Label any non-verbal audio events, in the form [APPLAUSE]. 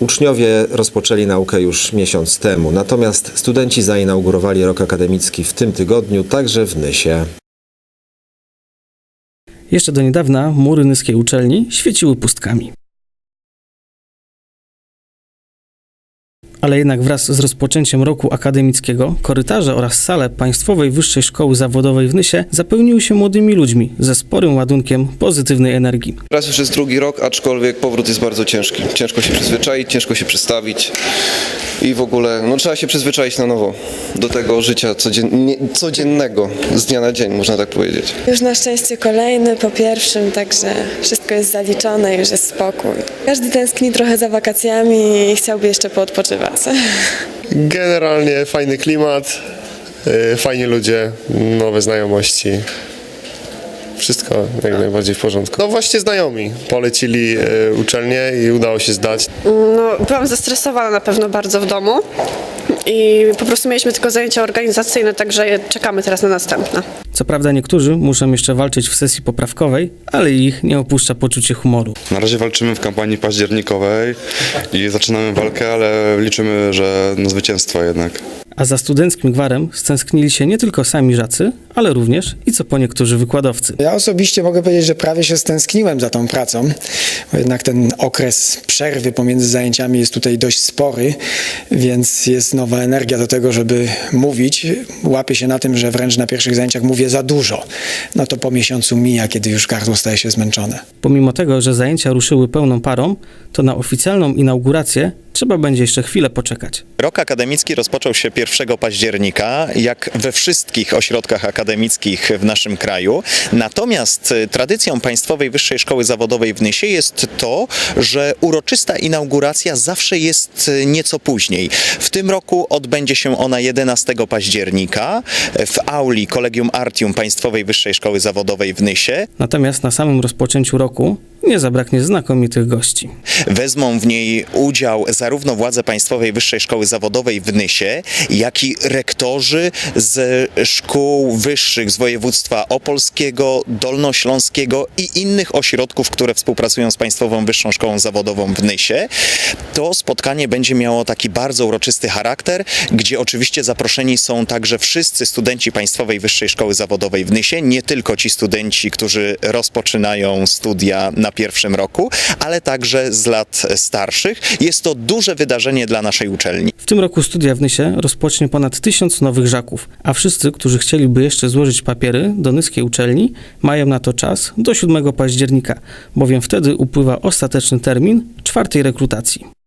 Uczniowie rozpoczęli naukę już miesiąc temu, natomiast studenci zainaugurowali rok akademicki w tym tygodniu także w Nysie. Jeszcze do niedawna mury nyskiej uczelni świeciły pustkami. Ale jednak wraz z rozpoczęciem roku akademickiego korytarze oraz sale Państwowej Wyższej Szkoły Zawodowej w Nysie zapełniły się młodymi ludźmi ze sporym ładunkiem pozytywnej energii. Raz już jest drugi rok, aczkolwiek powrót jest bardzo ciężki. Ciężko się przyzwyczaić, ciężko się przestawić i w ogóle no, trzeba się przyzwyczaić na nowo do tego życia codzien- nie- codziennego, z dnia na dzień, można tak powiedzieć. Już na szczęście kolejny po pierwszym, także wszystko jest zaliczone, już jest spokój. Każdy tęskni trochę za wakacjami i chciałby jeszcze poodpoczywać. [LAUGHS] Generalnie fajny klimat, y, fajni ludzie, nowe znajomości. Wszystko jak najbardziej w porządku. No właśnie znajomi polecili y, uczelnię i udało się zdać. No, byłam zestresowana na pewno bardzo w domu i po prostu mieliśmy tylko zajęcia organizacyjne, także czekamy teraz na następne. Co prawda niektórzy muszą jeszcze walczyć w sesji poprawkowej, ale ich nie opuszcza poczucie humoru. Na razie walczymy w kampanii październikowej i zaczynamy walkę, ale liczymy, że na zwycięstwo jednak. A za studenckim gwarem stęsknili się nie tylko sami żacy, ale również i co po niektórzy wykładowcy. Ja osobiście mogę powiedzieć, że prawie się stęskniłem za tą pracą, bo jednak ten okres przerwy pomiędzy zajęciami jest tutaj dość spory, więc jest nowa energia do tego, żeby mówić. Łapię się na tym, że wręcz na pierwszych zajęciach mówię za dużo. No to po miesiącu mija, kiedy już gardło staje się zmęczone. Pomimo tego, że zajęcia ruszyły pełną parą, to na oficjalną inaugurację trzeba będzie jeszcze chwilę poczekać. Rok akademicki rozpoczął się 1 października, jak we wszystkich ośrodkach akademickich w naszym kraju. Natomiast y, tradycją Państwowej Wyższej Szkoły Zawodowej w Nysie jest to, że uroczysta inauguracja zawsze jest y, nieco później. W tym roku odbędzie się ona 11 października w auli Kolegium Artium Państwowej Wyższej Szkoły Zawodowej w Nysie. Natomiast na samym rozpoczęciu roku nie zabraknie znakomitych gości. Wezmą w niej udział zarówno władze Państwowej Wyższej Szkoły Zawodowej w Nysie, jak i rektorzy z szkół wyższych z województwa opolskiego, dolnośląskiego i innych ośrodków, które współpracują z Państwową Wyższą Szkołą Zawodową w Nysie. To spotkanie będzie miało taki bardzo uroczysty charakter, gdzie oczywiście zaproszeni są także wszyscy studenci Państwowej Wyższej Szkoły Zawodowej w Nysie, nie tylko ci studenci, którzy rozpoczynają studia na pierwszym roku, ale także z lat starszych. Jest to duże wydarzenie dla naszej uczelni. W tym roku studia w Nysie rozpocznie ponad tysiąc nowych żaków, a wszyscy, którzy chcieliby jeszcze złożyć papiery do nyskiej uczelni, mają na to czas do 7 października, bowiem wtedy upływa ostateczny termin czwartej rekrutacji.